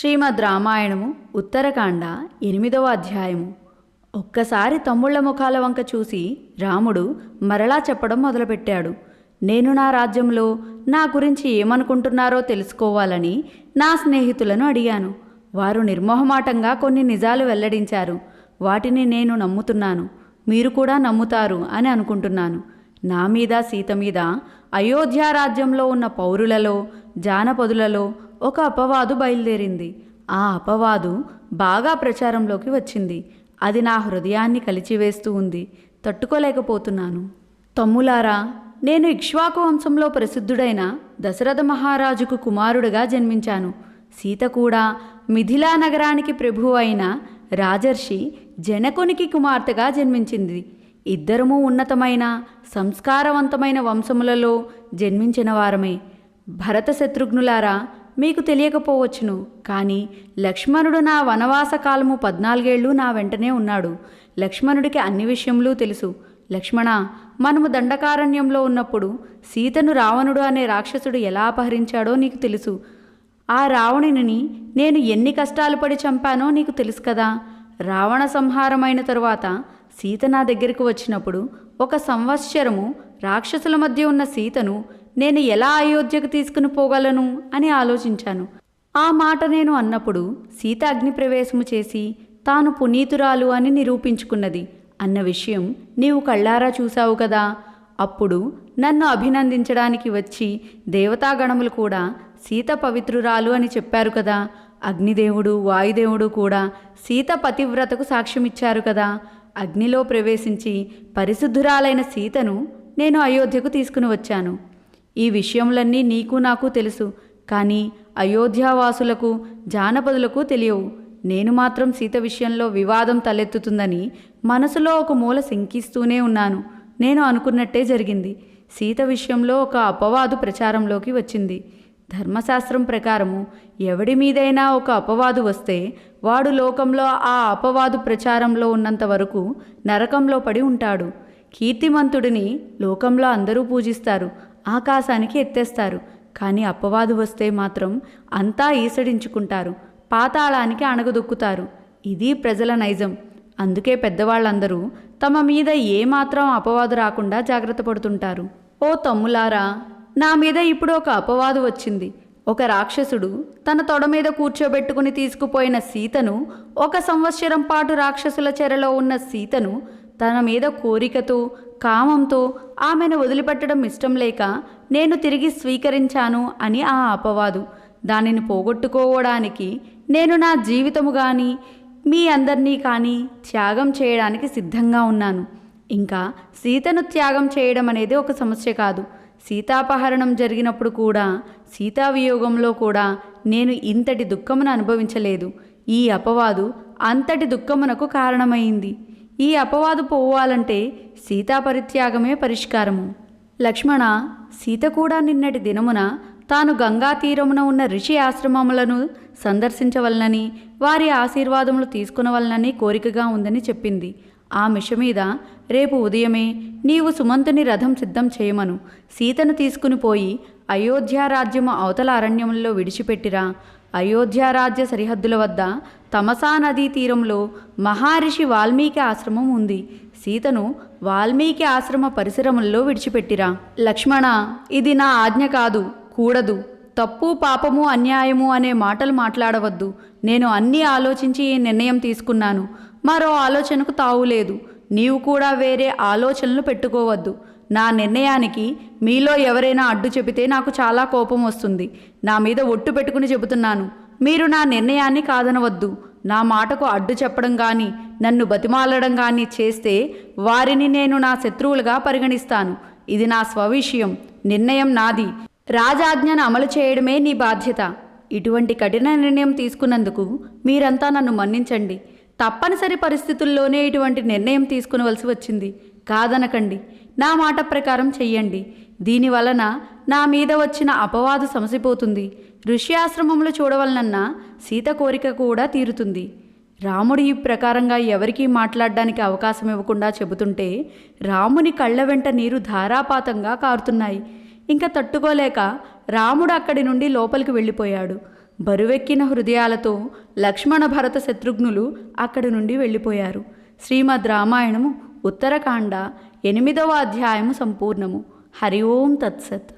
శ్రీమద్ రామాయణము ఉత్తరకాండ ఎనిమిదవ అధ్యాయము. ఒక్కసారి తమ్ముళ్ళ ముఖాల వంక చూసి రాముడు మరలా చెప్పడం మొదలుపెట్టాడు. నేను నా రాజ్యంలో నా గురించి ఏమనుకుంటున్నారో తెలుసుకోవాలని నా స్నేహితులను అడిగాను. వారు నిర్మోహమాటంగా కొన్ని నిజాలు వెల్లడించారు. వాటిని నేను నమ్ముతున్నాను. మీరు కూడా నమ్ముతారు అని అనుకుంటున్నాను. నా మీద సీత మీద అయోధ్య రాజ్యంలో ఉన్న పౌరులలో జానపదులలో ఒక అపవాదు బయలుదేరింది. ఆ అపవాదు బాగా ప్రచారంలోకి వచ్చింది. అది నా హృదయాన్ని కలిచివేస్తూ ఉంది. తట్టుకోలేకపోతున్నాను. తమ్ములారా నేను ఇక్ష్వాకు వంశంలో ప్రసిద్ధుడైన దశరథ మహారాజుకు కుమారుడుగా జన్మించాను. సీత కూడా మిథిలా నగరానికి ప్రభువు అయిన రాజర్షి జనకునికి కుమార్తెగా జన్మించింది. ఇద్దరము ఉన్నతమైన సంస్కారవంతమైన వంశములలో జన్మించిన వారమే. భరత శత్రుఘ్నులారా మీకు తెలియకపోవచ్చును. కానీ లక్ష్మణుడు నా వనవాస కాలము పద్నాలుగేళ్ళు నా వెంటనే ఉన్నాడు. లక్ష్మణుడికి అన్ని విషయములు తెలుసు. లక్ష్మణ మనము దండకారణ్యంలో ఉన్నప్పుడు సీతను రావణుడు అనే రాక్షసుడు ఎలా అపహరించాడో నీకు తెలుసు. ఆ రావణుని నేను ఎన్ని కష్టాలు పడి చంపానో నీకు తెలుసు కదా. రావణ సంహారమైన తరువాత సీత నా దగ్గరకు వచ్చినప్పుడు ఒక సంవత్సరము రాక్షసుల మధ్య ఉన్న సీతను నేను ఎలా అయోధ్యకు తీసుకుని పోగలను? అని ఆలోచించాను. ఆ మాట నేను అన్నప్పుడు సీత అగ్నిప్రవేశము చేసి తాను పునీతురాలు అని నిరూపించుకున్నది. అన్న విషయం నీవు కళ్ళారా చూశావు కదా? అప్పుడు నన్ను అభినందించడానికి వచ్చి దేవతాగణములు కూడా సీత పవిత్రురాలు అని చెప్పారు కదా? అగ్నిదేవుడు వాయుదేవుడు కూడా సీత పతివ్రతకు సాక్ష్యమిచ్చారు కదా? అగ్నిలో ప్రవేశించి పరిశుద్ధురాలైన సీతను నేను అయోధ్యకు తీసుకుని వచ్చాను. ఈ విషయములన్నీ నీకు నాకు తెలుసు కానీ అయోధ్యావాసులకు జానపదులకు తెలియవు. నేను మాత్రం సీత విషయంలో వివాదం తలెత్తుతుందని మనసులో ఒక మూల శంకిస్తూనే ఉన్నాను. నేను అనుకున్నట్టే జరిగింది. సీత విషయంలో ఒక అపవాదు ప్రచారంలోకి వచ్చింది. ధర్మశాస్త్రం ప్రకారము ఎవడి మీదైనా ఒక అపవాదు వస్తే వాడు లోకంలో ఆ అపవాదు ప్రచారంలో ఉన్నంత వరకు నరకంలో పడి ఉంటాడు. కీర్తిమంతుడిని లోకంలో అందరూ పూజిస్తారు. ఆకాశానికి ఎత్తేస్తారు. కానీ అపవాదు వస్తే మాత్రం అంతా ఈసడించుకుంటారు. పాతాళానికి అణగదొక్కుతారు. ఇది ప్రజల నైజం. అందుకే పెద్దవాళ్ళందరూ తమ మీద ఏమాత్రం అపవాదు రాకుండా జాగ్రత్త పడుతుంటారు. ఓ తమ్ములారా నా మీద ఇప్పుడు ఒక అపవాదు వచ్చింది. ఒక రాక్షసుడు తన తొడ మీద కూర్చోబెట్టుకుని తీసుకుపోయిన సీతను ఒక సంవత్సరం పాటు రాక్షసుల చెరలో ఉన్న సీతను తన మీద కోరికతో కామంతో ఆమెను వదిలిపెట్టడం ఇష్టం లేక నేను తిరిగి స్వీకరించాను అని ఆ అపవాదు. దానిని పోగొట్టుకోవడానికి నేను నా జీవితము కానీ మీ అందరినీ కానీ త్యాగం చేయడానికి సిద్ధంగా ఉన్నాను. ఇంకా సీతను త్యాగం చేయడం అనేది ఒక సమస్య కాదు. సీతాపహరణం జరిగినప్పుడు కూడా సీతావియోగంలో కూడా నేను ఇంతటి దుఃఖమును అనుభవించలేదు. ఈ అపవాదు అంతటి దుఃఖమునకు కారణమైంది. ఈ అపవాదు పోవాలంటే సీతాపరిత్యాగమే పరిష్కారము. లక్ష్మణ సీత కూడా నిన్నటి దినమున తాను గంగా తీరమున ఉన్న ఋషి ఆశ్రమములను సందర్శించవలనని వారి ఆశీర్వాదములు తీసుకునవలనని కోరికగా ఉందని చెప్పింది. ఆ మిష మీద రేపు ఉదయమే నీవు సుమంతుని రథం సిద్ధం చేయమను. సీతను తీసుకుని పోయి అయోధ్యారాజ్యము అవతల అరణ్యంలో విడిచిపెట్టిరా. అయోధ్యారాజ్య సరిహద్దుల వద్ద తమసా నదీ తీరంలో మహర్షి వాల్మీకి ఆశ్రమం ఉంది. సీతను వాల్మీకి ఆశ్రమ పరిసరముల్లో విడిచిపెట్టిరా. లక్ష్మణ ఇది నా ఆజ్ఞ కాదు కూడదు. తప్పు పాపము అన్యాయము అనే మాటలు మాట్లాడవద్దు. నేను అన్నీ ఆలోచించి ఈ నిర్ణయం తీసుకున్నాను. మరో ఆలోచనకు తావులేదు నీవు కూడా వేరే ఆలోచనలు పెట్టుకోవద్దు. నా నిర్ణయానికి మీలో ఎవరైనా అడ్డు చెబితే నాకు చాలా కోపం వస్తుంది. నా మీద ఒట్టు పెట్టుకుని చెబుతున్నాను. మీరు నా నిర్ణయాన్ని కాదనవద్దు. నా మాటకు అడ్డు చెప్పడం కానీ నన్ను బతిమాలడం కానీ చేస్తే వారిని నేను నా శత్రువులుగా పరిగణిస్తాను. ఇది నా స్వవిషయం. నిర్ణయం నాది. రాజాజ్ఞను అమలు చేయడమే నీ బాధ్యత. ఇటువంటి కఠిన నిర్ణయం తీసుకున్నందుకు మీరంతా నన్ను మన్నించండి. తప్పనిసరి పరిస్థితుల్లోనే ఇటువంటి నిర్ణయం తీసుకునవలసి వచ్చింది. కాదనకండి. నా మాట ప్రకారం చెయ్యండి. దీని వలన నా మీద వచ్చిన అపవాదు సమసిపోతుంది. ఋషి ఆశ్రమంలో చూడవలనన్న సీత కోరిక కూడా తీరుతుంది. రాముడు ఈ ప్రకారంగా ఎవరికీ మాట్లాడడానికి అవకాశం ఇవ్వకుండా చెబుతుంటే రాముని కళ్ళ వెంట నీరు ధారాపాతంగా కారుతున్నాయి. ఇంకా తట్టుకోలేక రాముడు అక్కడి నుండి లోపలికి వెళ్ళిపోయాడు. బరువెక్కిన హృదయాలతో లక్ష్మణ భరత శత్రుఘ్నులు అక్కడి నుండి వెళ్ళిపోయారు. శ్రీమద్ రామాయణము ఉత్తరకాండ ఎనిమిదవ అధ్యాయము సంపూర్ణము. హరి ఓం తత్సత్.